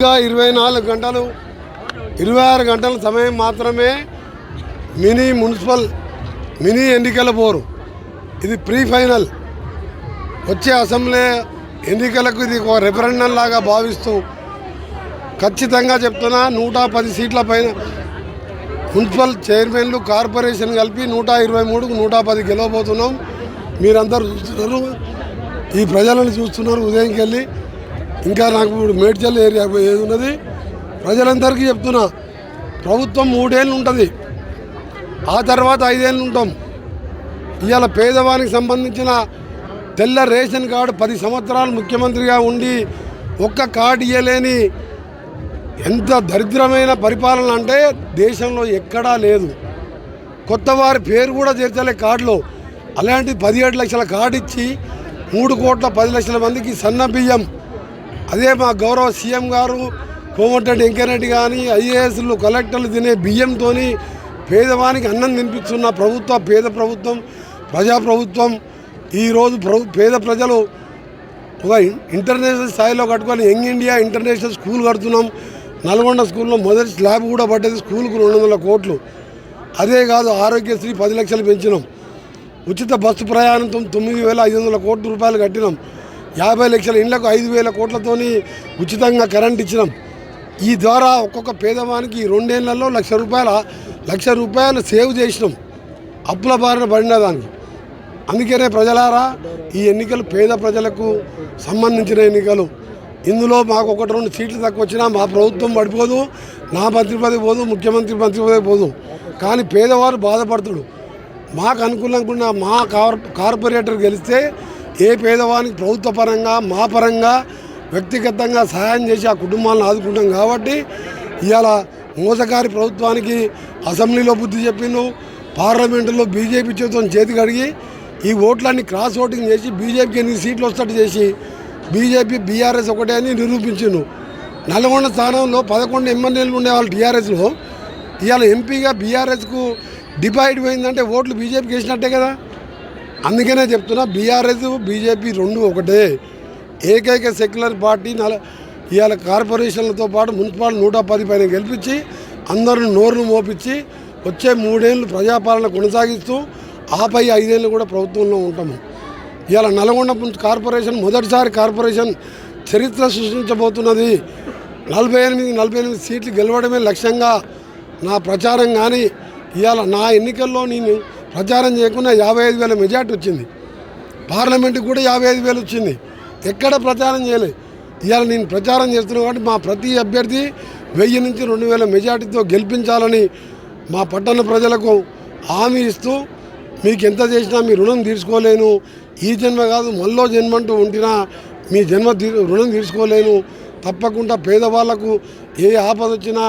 ఇరవై నాలుగు గంటలు ఇరవై ఆరు గంటల సమయం మాత్రమే మినీ మున్సిపల్ మినీ ఎన్నికల పోరు. ఇది ప్రీ ఫైనల్ వచ్చే అసెంబ్లీ ఎన్నికలకు ఇది ఒక రెఫరెండం లాగా భావిస్తూ ఖచ్చితంగా చెప్తున్నా నూట పది సీట్ల పైన మున్సిపల్ చైర్మన్లు కార్పొరేషన్ కలిపి నూట ఇరవై మూడుకు నూట పది గెలవబోతున్నాం. మీరందరూ చూస్తున్నారు. ఈ ప్రజలను చూస్తున్నారు. ఉదయంకి వెళ్ళి ఇంకా నాకు ఇప్పుడు మేడ్చల్ ఏరియా ఏది ఉన్నది? ప్రజలందరికీ చెప్తున్నా ప్రభుత్వం మూడేళ్ళు ఉంటుంది. ఆ తర్వాత ఐదేళ్ళు ఉంటాం. ఇవాళ పేదవానికి సంబంధించిన తెల్ల రేషన్ కార్డు పది సంవత్సరాలు ముఖ్యమంత్రిగా ఉండి ఒక్క కార్డు ఇవ్వలేని ఎంత దరిద్రమైన పరిపాలన అంటే దేశంలో ఎక్కడా లేదు. కొత్త వారి పేరు కూడా చేర్చలే కార్డులో. అలాంటి పదిహేడు లక్షల కార్డు ఇచ్చి మూడు కోట్ల పది లక్షల మందికి సన్న బియ్యం అదే మా గౌరవ సీఎం గారు కోమటిరెడ్డి వెంకయ్యరెడ్డి కానీ ఐఏఎస్లు కలెక్టర్లు తినే బియ్యంతో పేదవానికి అన్నం తినిపిస్తున్న ప్రభుత్వ పేద ప్రభుత్వం ప్రజాప్రభుత్వం ఈరోజు ప్రభు పేద ప్రజలు ఒక ఇంటర్నేషనల్ స్థాయిలో కట్టుకొని యంగ్ ఇండియా ఇంటర్నేషనల్ స్కూల్ కడుతున్నాం. నల్గొండ స్కూల్లో మొదటి స్లాబ్ కూడా పడ్డది స్కూల్కు రెండు వందల కోట్లు. అదే కాదు ఆరోగ్యశ్రీ పది లక్షలు పెంచినాం. ఉచిత బస్సు ప్రయాణంతో తొమ్మిది వేల ఐదు వందల కోట్ల రూపాయలు కట్టినాం. యాభై లక్షల ఇండ్లకు ఐదు వేల కోట్లతోని ఉచితంగా కరెంట్ ఇచ్చినాం. ఈ ద్వారా ఒక్కొక్క పేదవానికి రెండేళ్ళలో లక్ష రూపాయల లక్ష రూపాయలు సేవ్ చేసినాం. అప్పుల బారిన పడిన దానికి. అందుకనే ప్రజలారా ఈ ఎన్నికలు పేద ప్రజలకు సంబంధించిన ఎన్నికలు. ఇందులో మాకు ఒకటి రెండు సీట్లు తక్కువ వచ్చినా మా ప్రభుత్వం పడిపోదు నా మంత్రి పదవి పోదు ముఖ్యమంత్రి మంత్రి పదవి పోదు. కానీ పేదవారు బాధపడుతుడు. మాకు అనుకూలంగా మా కార్ కార్పొరేటర్ గెలిస్తే ఏ పేదవానికి ప్రభుత్వ పరంగా మా పరంగా వ్యక్తిగతంగా సహాయం చేసి ఆ కుటుంబాలను ఆదుకుంటాం కాబట్టి ఇవాళ మోసగారి ప్రభుత్వానికి అసెంబ్లీలో బుద్ధి చెప్పిండు పార్లమెంటులో బీజేపీ చేతితో చేతి కడిగి ఈ ఓట్లన్నీ క్రాస్ ఓటింగ్ చేసి బీజేపీకి ఎన్ని సీట్లు వస్తట్టు చేసి బీజేపీ బీఆర్ఎస్ ఒకటే అని నిరూపించిండు. నల్గొండ స్థానంలో పదకొండు ఎమ్మెల్యేలు ఉండేవాళ్ళు టీఆర్ఎస్లో. ఇవాళ ఎంపీగా బీఆర్ఎస్కు డివైడ్ పోయిందంటే ఓట్లు బీజేపీకి వేసినట్టే కదా. అందుకనే చెప్తున్నా బీఆర్ఎస్ బీజేపీ రెండు ఒకటే. ఏకైక సెక్యులర్ పార్టీ నల ఇవాళ కార్పొరేషన్లతో పాటు మున్సిపాల్ నూట పది పైన గెలిపించి అందరూ నోరును మోపించి వచ్చే మూడేళ్ళు ప్రజాపాలన కొనసాగిస్తూ ఆపై ఐదేళ్ళు కూడా ప్రభుత్వంలో ఉంటాము. ఇవాళ నల్గొండ కార్పొరేషన్ మొదటిసారి కార్పొరేషన్ చరిత్ర సృష్టించబోతున్నది. నలభై ఎనిమిది నలభై ఎనిమిది సీట్లు గెలవడమే లక్ష్యంగా నా ప్రచారం కానీ ఇవాళ నా ఎన్నికల్లో నేను ప్రచారం చేయకుండా యాభై ఐదు వేల మెజార్టీ వచ్చింది. పార్లమెంట్కి కూడా యాభై ఐదు వేలు వచ్చింది. ఎక్కడ ప్రచారం చేయలేదు ఇవాళ నేను ప్రచారం చేస్తున్నాను కాబట్టి మా ప్రతి అభ్యర్థి వెయ్యి నుంచి రెండు వేల మెజార్టీతో గెలిపించాలని మా పట్టణ ప్రజలకు హామీ ఇస్తూ మీకు ఎంత చేసినా మీ రుణం తీర్చుకోలేను. ఈ జన్మ కాదు మళ్ళో జన్మ అంటూ ఉంటినా మీ జన్మ తీ రుణం తీర్చుకోలేను. తప్పకుండా పేదవాళ్ళకు ఏ ఆపద వచ్చినా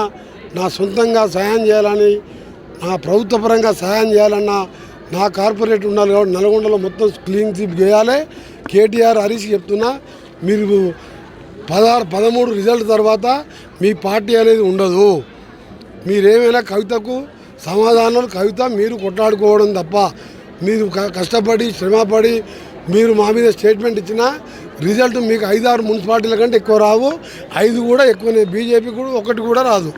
నా సొంతంగా సహాయం చేయాలని నా ప్రభుత్వ పరంగా సహాయం చేయాలన్నా నా కార్పొరేట్ ఉండాలి కాబట్టి నల్గొండలో మొత్తం క్లీన్ స్వీప్ చేయాలి. కేటీఆర్ హరీష్ చెప్తున్నా మీరు పదహారు పదమూడు రిజల్ట్ తర్వాత మీ పార్టీ అనేది ఉండదు. మీరేమైనా కవితకు సమాధానాలు కవిత మీరు కొట్లాడుకోవడం తప్ప మీరు కష్టపడి శ్రమపడి మీరు మా మీద స్టేట్మెంట్ ఇచ్చినా రిజల్ట్ మీకు ఐదారు మున్సిపాలిటీల కంటే ఎక్కువ రావు. ఐదు కూడా ఎక్కువనే బీజేపీ కూడా ఒకటి కూడా రాదు.